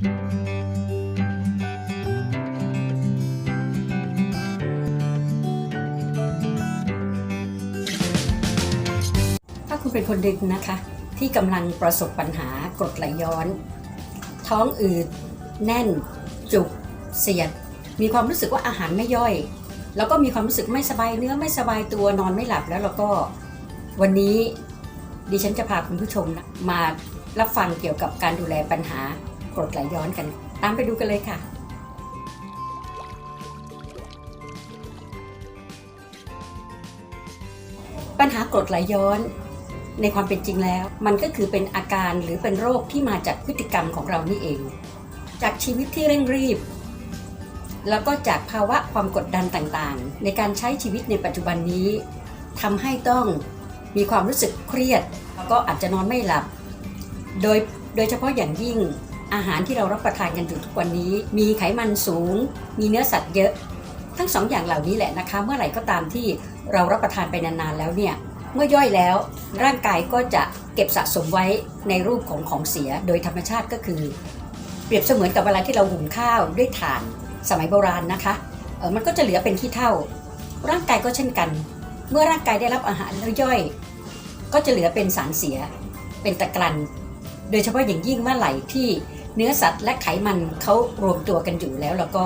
ถ้าคุณเป็นคนดึกนะคะ ที่กำลังประสบปัญหากรดไหลย้อน ท้องอืด แน่น จุก เสียด มีความรู้สึกว่าอาหารไม่ย่อย แล้วก็มีความรู้สึกไม่สบายเนื้อไม่สบายตัวนอนไม่หลับแล้วแล้วก็วันนี้ดิฉันจะพาคุณผู้ชมมารับฟังเกี่ยวกับการดูแลปัญหา รดไหลย้อนกัน ตามไปดูกันเลยค่ะ ปัญหากรดไหลย้อนในความเป็นจริงแล้ว มันก็คือเป็นอาการหรือเป็นโรคที่มาจากพฤติกรรมของเรานี่เอง จากชีวิตที่เร่งรีบ แล้วก็จากภาวะความกดดันต่างๆ ในการใช้ชีวิตในปัจจุบันนี้ทำให้ต้องมีความรู้สึกเครียด แล้วก็อาจจะนอนไม่หลับ โดยโดยเฉพาะอย่างยิ่ง อาหารที่เรารับประทานกันอยู่ทุกวันนี้ มีไขมันสูง มีเนื้อสัตว์เยอะ ทั้งสองอย่างเหล่านี้แหละนะคะ เมื่อไหร่ก็ตามที่เรารับประทานไปนานๆแล้วเนี่ยเมื่อย่อยแล้วร่างกายก็จะเก็บสะสมไว้ในรูปของของเสีย โดยธรรมชาติก็คือ เปรียบเสมือนกับเวลาที่เราหุงข้าวด้วยถ่านสมัยโบราณนะคะเออมันก็จะเหลือเป็นขี้เถ้าร่างกายก็เช่นกัน เมื่อร่างกายได้รับอาหารแล้วย่อย ก็จะเหลือเป็นสารเสีย เป็นตะกรัน โดยเฉพาะอย่างยิ่งเมื่อไหร่ที่ เนื้อสัตว์และไขมันเขารวมตัวกันอยู่แล้ว แล้วก็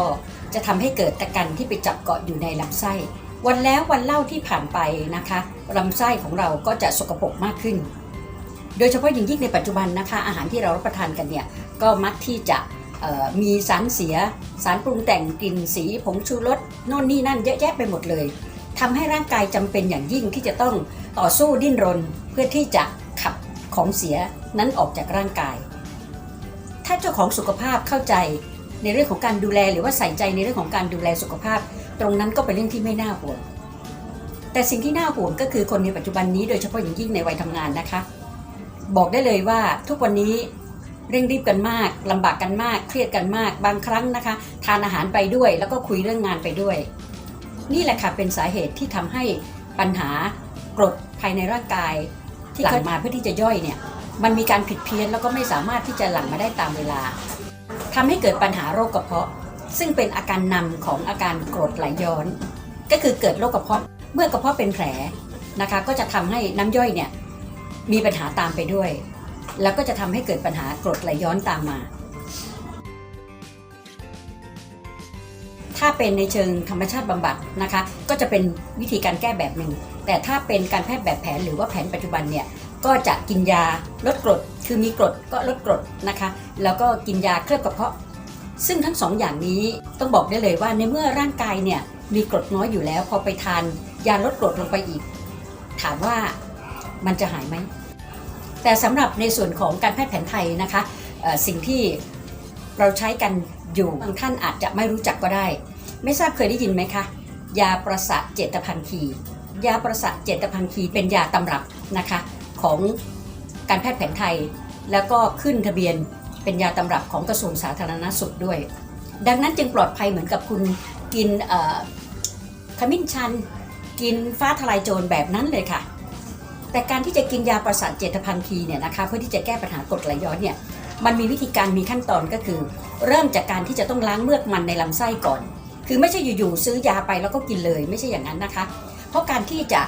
จะทำให้เกิดตะกันที่ไปจับเกาะอยู่ในลำไส้ วันแล้ววันเล่าที่ผ่านไปนะคะลำไส้ของเราก็จะสกปรกมากขึ้น โดยเฉพาะอย่างยิ่งในปัจจุบันนะคะ อาหารที่เรารับประทานกันเนี่ยก็มักที่จะมีสารเสีย สารปรุงแต่งกลิ่นสีผงชูรสโน่นนี่นั่นเยอะแยะไปหมดเลยทำให้ร่างกายจำเป็นอย่างยิ่งที่จะต้องต่อสู้ดิ้นรน เพื่อที่จะขับของเสียนั้นออกจากร่างกาย ถ้าเจ้าของสุขภาพเข้าใจในเรื่องของการดูแลหรือว่าใส่ใจในเรื่องของการดูแลสุขภาพ ตรงนั้นก็เป็นเรื่องที่ไม่น่าห่วง แต่สิ่งที่น่าห่วงก็คือคนในปัจจุบันนี้โดยเฉพาะอย่างยิ่งในวัยทำงานนะคะ บอกได้เลยว่าทุกวันนี้เร่งรีบกันมากลำบากกันมาก เครียดกันมาก บางครั้งนะคะ ทานอาหารไปด้วย แล้วก็คุยเรื่องงานไปด้วย นี่แหละค่ะเป็นสาเหตุที่ทำให้ปัญหากรดภายในร่างกาย ที่หลั่งมาเพื่อที่จะย่อยเนี่ย มันมีการผิดเพี้ยนแล้วก็ไม่สามารถที่จะหลั่งมาได้ตามเวลาทำให้เกิดปัญหาโรคกระเพาะ ซึ่งเป็นอาการนำของอาการกรดไหลย้อน ก็คือเกิดโรคกระเพาะ เมื่อกระเพาะเป็นแผลนะคะก็จะทำให้น้ำย่อยเนี่ยมีปัญหาตามไปด้วย แล้วก็จะทำให้เกิดปัญหากรดไหลย้อนตามมา ถ้าเป็นในเชิงธรรมชาติบำบัดนะคะ ก็จะเป็นวิธีการแก้แบบหนึ่งแต่ถ้าเป็นการแพทย์แบบแผนหรือว่าแผนปัจจุบันเนี่ย ก็จะกินยาลดกรด คือมีกรดก็ลดกรดนะคะ แล้วก็กินยาเคลือบกระเพาะ ซึ่งทั้งสองอย่างนี้ต้องบอกได้เลยว่าในเมื่อร่างกายเนี่ยมีกรดน้อยอยู่แล้ว พอไปทานยาลดกรดลงไปอีก ถามว่ามันจะหายไหม แต่สำหรับในส่วนของการแพทย์แผนไทยนะคะสิ่งที่เราใช้กันอยู่บางท่านอาจจะไม่รู้จักก็ได้ ไม่ทราบเคยได้ยินไหมคะ ยาประสาทเจตพันคียาประสาทเจตพันคีเป็นยาตำรับนะคะ ของการแพทย์แผนไทย แล้วก็ขึ้นทะเบียนเป็นยาตำรับของกระทรวงสาธารณสุขด้วย ดังนั้นจึงปลอดภัยเหมือนกับคุณกินขมิ้นชัน กินฟ้าทลายโจรแบบนั้นเลยค่ะ แต่การที่จะกินยาประสาทเจตพันคีเนี่ยนะคะเพื่อที่จะแก้ปัญหากรดไหลย้อนเนี่ยมันมีวิธีการมีขั้นตอนก็คือ เริ่มจากการที่จะต้องล้างเมือกมันในลำไส้ก่อน คือไม่ใช่อยู่ๆซื้อยาไปแล้วก็กินเลยไม่ใช่อย่างนั้นนะคะ เพราะการที่จะ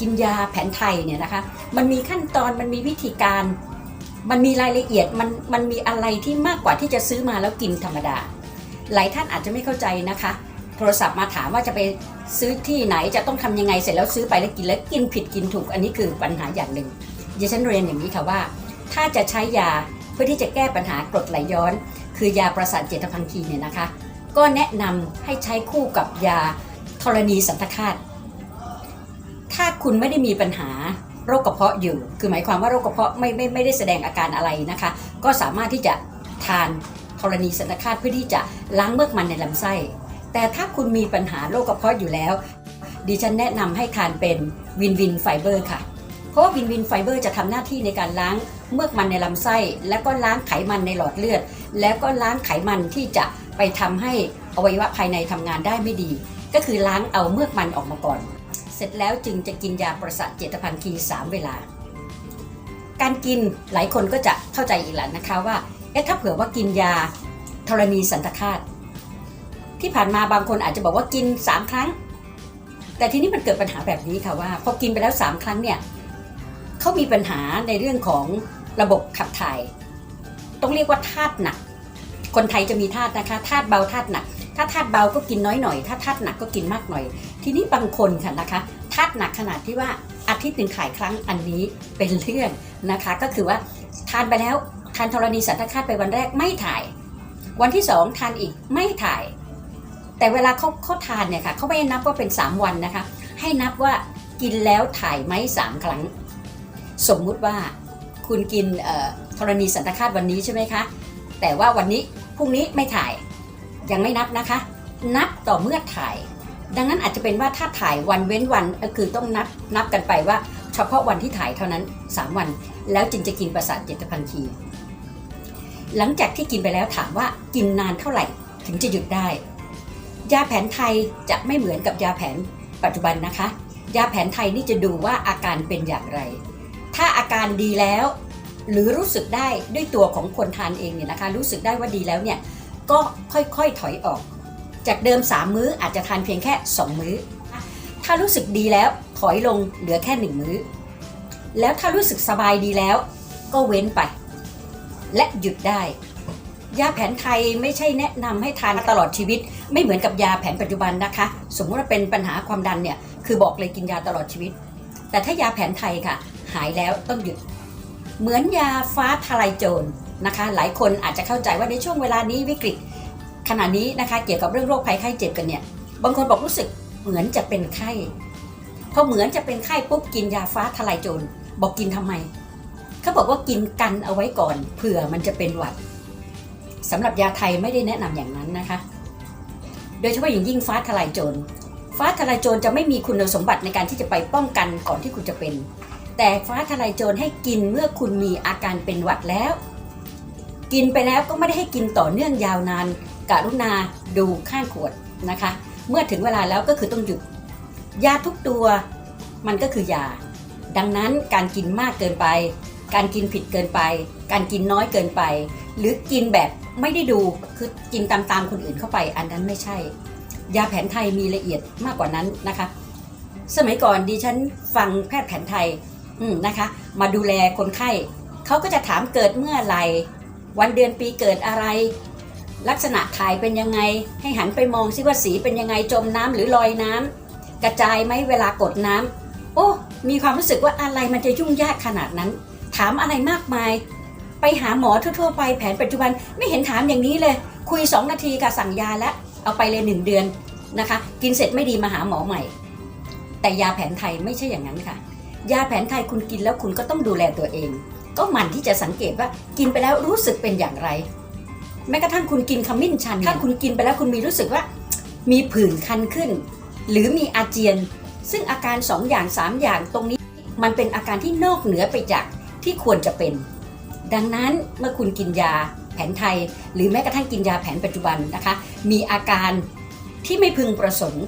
กินยาแผนไทยเนี่ยนะคะ มันมีขั้นตอนมันมีวิธีการ มันมีรายละเอียดมันมันมีอะไรที่มากกว่าที่จะซื้อมาแล้วกินธรรมดา หลายท่านอาจจะไม่เข้าใจนะคะ โทรศัพท์มาถามว่าจะไปซื้อที่ไหนจะต้องทำยังไงเสร็จแล้วซื้อไปแล้วกินแล้วกินผิดกินถูกอันนี้คือปัญหาอย่างหนึ่งดิฉันเรียนอย่างนี้ค่ะว่า ถ้าจะใช้ยาเพื่อที่จะแก้ปัญหากรดไหลย้อน คือยาประสาทเจตพังคีเนี่ยนะคะ ก็แนะนำให้ใช้คู่กับยาธรณีสันทคาต ถ้าคุณไม่ได้มีปัญหาโรคกระเพาะอยู่ คือหมายความว่าโรคกระเพาะไม่ไม่ไม่ได้แสดงอาการอะไรนะคะ ก็สามารถที่จะทานธรณีสันทคาตเพื่อที่จะล้างเมือกมันในลำไส้ แต่ถ้าคุณมีปัญหาโรคกระเพาะอยู่แล้ว ดิฉันแนะนำให้ทานเป็นวินวินไฟเบอร์ค่ะ เพราะว่าวินวินไฟเบอร์จะทำหน้าที่ในการล้างเมือกมันในลำไส้ แล้วก็ล้างไขมันในหลอดเลือด แล้วก็ล้างไขมันที่จะไปทำให้อวัยวะภายในทำงานได้ไม่ดี ก็คือล้างเอาเมือกมันออกมาก่อน เสร็จแล้วจึงจะกินยาประสาทเจตพันคี3เวลา การกินหลายคนก็จะเข้าใจอีกแล้วนะคะว่าเอ๊ะถ้าเผื่อว่ากินยาธรณีสันตคาตที่ผ่านมาบางคนอาจจะบอกว่ากิน 3 ครั้ง แต่ทีนี้มันเกิดปัญหาแบบนี้ค่ะว่าพอกินไปแล้ว 3 ครั้งเนี่ยเขามีปัญหาในเรื่องของระบบขับถ่าย ต้องเรียกว่าธาตุหนัก คนไทยจะมีธาตุนะคะธาตุเบาธาตุหนัก ถ้าธาตุเบาก็กินน้อยหน่อย ถ้าธาตุหนักก็กินมากหน่อย ทีนี้บางคนค่ะนะคะธาตุหนักขนาดที่ว่าอาทิตย์หนึ่งถ่ายครั้งอันนี้เป็นเรื่องนะคะ ก็คือว่าทานไปแล้วทานธรณีสันตคาตไปวันแรกไม่ถ่าย วันที่สองทานอีกไม่ถ่าย แต่เวลาเขาเขาทานเนี่ยค่ะเขาไม่ได้นับว่าเป็น 3 วันนะคะ ให้นับว่ากินแล้วถ่ายไหมสามครั้ง สมมุติว่าคุณกินธรณีสันตคาตวันนี้ใช่ไหมคะ แต่ว่าวันนี้พรุ่งนี้ไม่ถ่าย ยังไม่นับนะคะ นับต่อเมื่อถ่าย ดังนั้นอาจจะเป็นว่าถ้าถ่ายวันเว้นวันก็คือต้องนับนับกันไปว่า เฉพาะวันที่ถ่ายเท่านั้น 3 วัน แล้วจึงจะกินประสาทเจตพันธีหลังจากที่กินไปแล้วถามว่ากินนานเท่าไหร่ถึงจะหยุดได้ ยาแผนไทยจะไม่เหมือนกับยาแผนปัจจุบันนะคะ ยาแผนไทยนี่จะดูว่าอาการเป็นอย่างไร ถ้าอาการดีแล้ว หรือรู้สึกได้ด้วยตัวของคนทานเองเนี่ยนะคะ รู้สึกได้ว่าดีแล้วเนี่ย ก็ค่อยๆถอยออก จากเดิม 3 มื้ออาจจะทานเพียงแค่ 2 มื้อ ถ้ารู้สึกดีแล้วถอยลงเหลือแค่ 1 มื้อ แล้วถ้ารู้สึกสบายดีแล้ว ก็เว้นไป และหยุดได้ ยาแผนไทยไม่ใช่แนะนำให้ทานตลอดชีวิต ไม่เหมือนกับยาแผนปัจจุบันนะคะ สมมติว่าเป็นปัญหาความดันเนี่ยคือบอกเลยกินยาตลอดชีวิต แต่ถ้ายาแผนไทยค่ะ หายแล้วต้องหยุด เหมือนยาฟ้าทลายโจร นะคะ หลายคนอาจจะเข้าใจว่าในช่วงเวลานี้วิกฤตขณะนี้นะคะเกี่ยวกับเรื่องโรคภัยไข้เจ็บกันเนี่ย บางคนบอกรู้สึกเหมือนจะเป็นไข้พอเหมือนจะเป็นไข้ปุ๊บกินยาฟ้าทลายโจรบอกกินทำไมเขาบอกว่ากินกันเอาไว้ก่อนเผื่อมันจะเป็นหวัดสำหรับยาไทยไม่ได้แนะนำอย่างนั้นนะคะ โดยเฉพาะอย่างยิ่งฟ้าทลายโจรฟ้าทลายโจรจะไม่มีคุณสมบัติในการที่จะไปป้องกันก่อนที่คุณจะเป็น แต่ฟ้าทลายโจรให้กินเมื่อคุณมีอาการเป็นหวัดแล้ว กินไปแล้วก็ไม่ได้ให้กินต่อเนื่องยาวนานกรุณาดูข้างขวดนะคะ เมื่อถึงเวลาแล้วก็คือต้องหยุด ยาทุกตัวมันก็คือยา ดังนั้นการกินมากเกินไป การกินผิดเกินไป การกินน้อยเกินไป หรือกินแบบไม่ได้ดูคือกินตามๆคนอื่นเข้าไป อันนั้นไม่ใช่ ยาแผนไทยมีละเอียดมากกว่านั้นนะคะ สมัยก่อนดิฉันฟังแพทย์แผนไทยนะคะ มาดูแลคนไข้เขาก็จะถามเกิดเมื่อไหร่ วันเดือนปีเกิดอะไร ลักษณะถ่ายเป็นยังไง ให้หันไปมองซิว่าสีเป็นยังไงจมน้ำหรือลอยน้ำกระจายไหมเวลากดน้ำโอ้มีความรู้สึกว่าอะไรมันจะยุ่งยากขนาดนั้น ถามอะไรมากมาย ไปหาหมอทั่วๆไปแผนปัจจุบันไม่เห็นถามอย่างนี้เลย คุย 2 นาทีค่ะสั่งยาแล้วเอาไปเลย 1 เดือนนะคะ กินเสร็จไม่ดีมาหาหมอใหม่ แต่ยาแผนไทยไม่ใช่อย่างนั้นค่ะ ยาแผนไทยคุณกินแล้วคุณก็ต้องดูแลตัวเอง ก็หมั่นที่จะสังเกตว่ากินไปแล้วรู้สึกเป็นอย่างไร แม้กระทั่งคุณกินขมิ้นชันถ้าคุณกินไปแล้วคุณมีรู้สึกว่า มีผื่นคันขึ้น หรือมีอาเจียน ซึ่งอาการ2อย่าง3อย่างตรงนี้ มันเป็นอาการที่นอกเหนือไปจากที่ควรจะเป็น ดังนั้นเมื่อคุณกินยาแผนไทย หรือแม้กระทั่งกินยาแผนปัจจุบันนะคะ มีอาการที่ไม่พึงประสงค์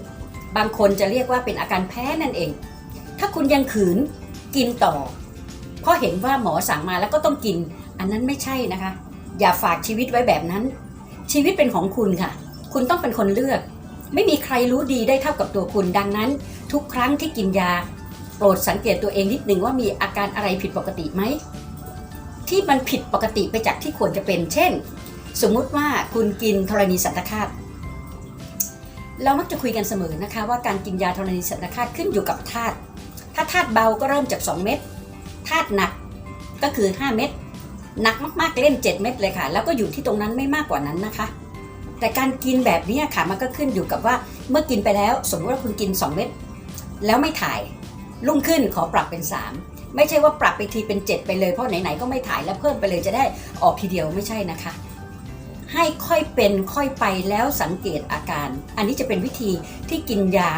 บางคนจะเรียกว่าเป็นอาการแพ้นั่นเอง ถ้าคุณยังขืนกินต่อ เพราะเห็นว่าหมอสั่งมาแล้วก็ต้องกิน อันนั้นไม่ใช่นะคะ อย่าฝากชีวิตไว้แบบนั้น ชีวิตเป็นของคุณค่ะ คุณต้องเป็นคนเลือก ไม่มีใครรู้ดีได้เท่ากับตัวคุณ ดังนั้น ทุกครั้งที่กินยา โปรดสังเกตตัวเองนิดหนึ่งว่ามีอาการอะไรผิดปกติไหมที่มันผิดปกติไปจากที่ควรจะเป็น เช่น สมมุติว่าคุณกินธรณีสันตคาตเรามักจะคุยกันเสมอนะคะ ว่าการกินยาธรณีสันตคาตขึ้นอยู่กับธาตุถ้าธาตุเบาก็เริ่มจาก 2 เม็ด ธาตุหนักก็คือ 5 เม็ดหนักมากๆเล่น 7 เม็ดเลยค่ะ แล้วก็อยู่ที่ตรงนั้นไม่มากกว่านั้นนะคะ แต่การกินแบบนี้ค่ะมันก็ขึ้นอยู่กับว่าเมื่อกินไปแล้ว สมมติว่าคุณกิน 2 เม็ดแล้วไม่ถ่ายรุ่งขึ้นขอปรับเป็น 3 ไม่ใช่ว่าปรับไปทีเป็น 7 ไปเลยเพราะไหนๆก็ไม่ถ่ายแล้วเพิ่มไปเลยจะได้ออกทีเดียวไม่ใช่นะคะให้ค่อยเป็นค่อยไปแล้วสังเกตอาการ อันนี้จะเป็นวิธีที่กินยา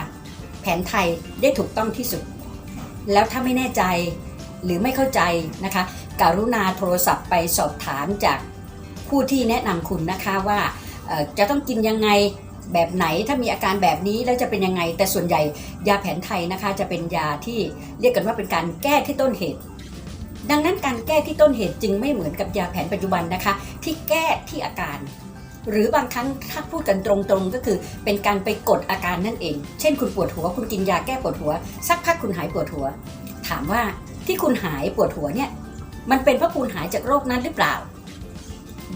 แผนไทยได้ถูกต้องที่สุด แล้วถ้าไม่แน่ใจ หรือไม่เข้าใจนะคะการุณาโทรศัพท์ไปสอบถามจากผู้ที่แนะนำคุณนะคะว่าจะต้องกินยังไงแบบไหนถ้ามีอาการแบบนี้แล้วจะเป็นยังไง แต่ส่วนใหญ่ยาแผนไทยนะคะ จะเป็นยาที่เรียกกันว่าเป็นการแก้ที่ต้นเหตุ ดังนั้นการแก้ที่ต้นเหตุจึงไม่เหมือนกับยาแผนปัจจุบันนะคะ ที่แก้ที่อาการ หรือบางครั้งถ้าพูดกันตรงๆ ก็คือเป็นการไปกดอาการนั่นเอง เช่น คุณปวดหัว คุณกินยาแก้ปวดหัว สักพักคุณหายปวดหัว ถามว่า ที่คุณหายปวดหัวเนี่ย มันเป็นเพราะคุณหายจากโรคนั้นหรือเปล่า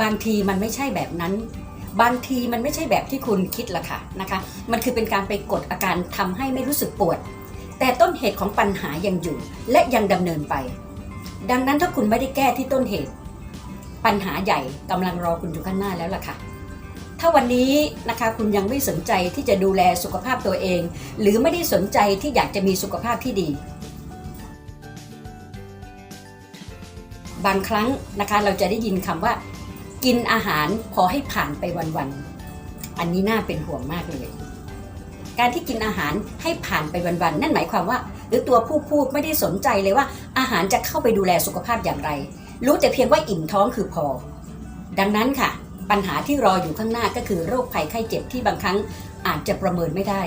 บางทีมันไม่ใช่แบบนั้น บางทีมันไม่ใช่แบบที่คุณคิดละค่ะนะคะ มันคือเป็นการไปกดอาการทำให้ไม่รู้สึกปวด แต่ต้นเหตุของปัญหายังอยู่ และยังดำเนินไป ดังนั้นถ้าคุณไม่ได้แก้ที่ต้นเหตุ ปัญหาใหญ่กำลังรอคุณอยู่ข้างหน้าแล้วล่ะค่ะถ้าวันนี้นะคะคุณยังไม่สนใจที่จะดูแลสุขภาพตัวเอง หรือไม่ได้สนใจที่อยากจะมีสุขภาพที่ดี บางครั้งนะคะเราจะได้ยินคำว่า กินอาหารพอให้ผ่านไปวันๆอันนี้น่าเป็นห่วงมากเลย การที่กินอาหารให้ผ่านไปวันๆนั่นหมายความว่า หรือตัวผู้พูดไม่ได้สนใจเลยว่า อาหารจะเข้าไปดูแลสุขภาพอย่างไร รู้แต่เพียงว่าอิ่มท้องคือพอ ดังนั้นค่ะ ปัญหาที่รออยู่ข้างหน้าก็คือโรคภัยไข้เจ็บที่บางครั้งอาจจะประเมินไม่ได้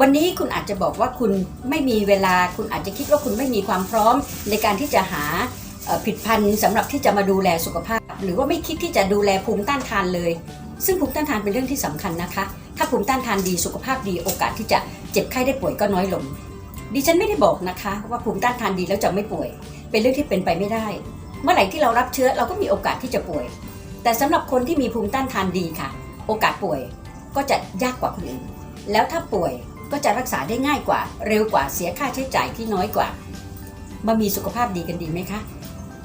วันนี้คุณอาจจะบอกว่าคุณไม่มีเวลา คุณอาจจะคิดว่าคุณไม่มีความพร้อมในการที่จะหา ผลิดพันธ์สำหรับที่จะมาดูแลสุขภาพ หรือว่าไม่คิดที่จะดูแลภูมิต้านทานเลย ซึ่งภูมิต้านทานเป็นเรื่องที่สำคัญนะคะ ถ้าภูมิต้านทานดีสุขภาพดีโอกาสที่จะเจ็บไข้ได้ป่วยก็น้อยลง ดิฉันไม่ได้บอกนะคะ ว่าภูมิต้านทานดีแล้วจะไม่ป่วย เป็นเรื่องที่เป็นไปไม่ได้ เมื่อไหร่ที่เรารับเชื้อเราก็มีโอกาสที่จะป่วย แต่สำหรับคนที่มีภูมิต้านทานดีค่ะ โอกาสป่วยก็จะยากกว่าคนอื่น แล้วถ้าป่วยก็จะรักษาได้ง่ายกว่า เร็วกว่าเสียค่าใช้จ่ายที่น้อยกว่า มามีสุขภาพดีกันดีไหมคะ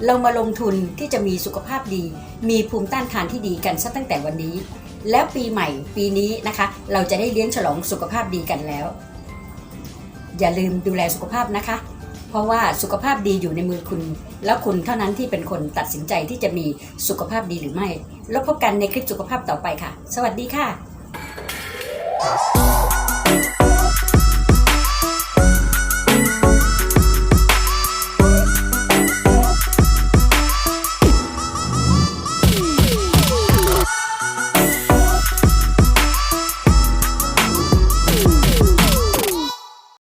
เรามาลงทุนที่จะมีสุขภาพดี มีภูมิต้านทานที่ดีกันซะตั้งแต่วันนี้ แล้วปีใหม่ปีนี้นะคะ เราจะได้เลี้ยงฉลองสุขภาพดีกันแล้ว อย่าลืมดูแลสุขภาพนะคะ เพราะว่าสุขภาพดีอยู่ในมือคุณ แล้วคุณเท่านั้นที่เป็นคนตัดสินใจที่จะมีสุขภาพดีหรือไม่ แล้วพบกันในคลิปสุขภาพต่อไปค่ะ สวัสดีค่ะ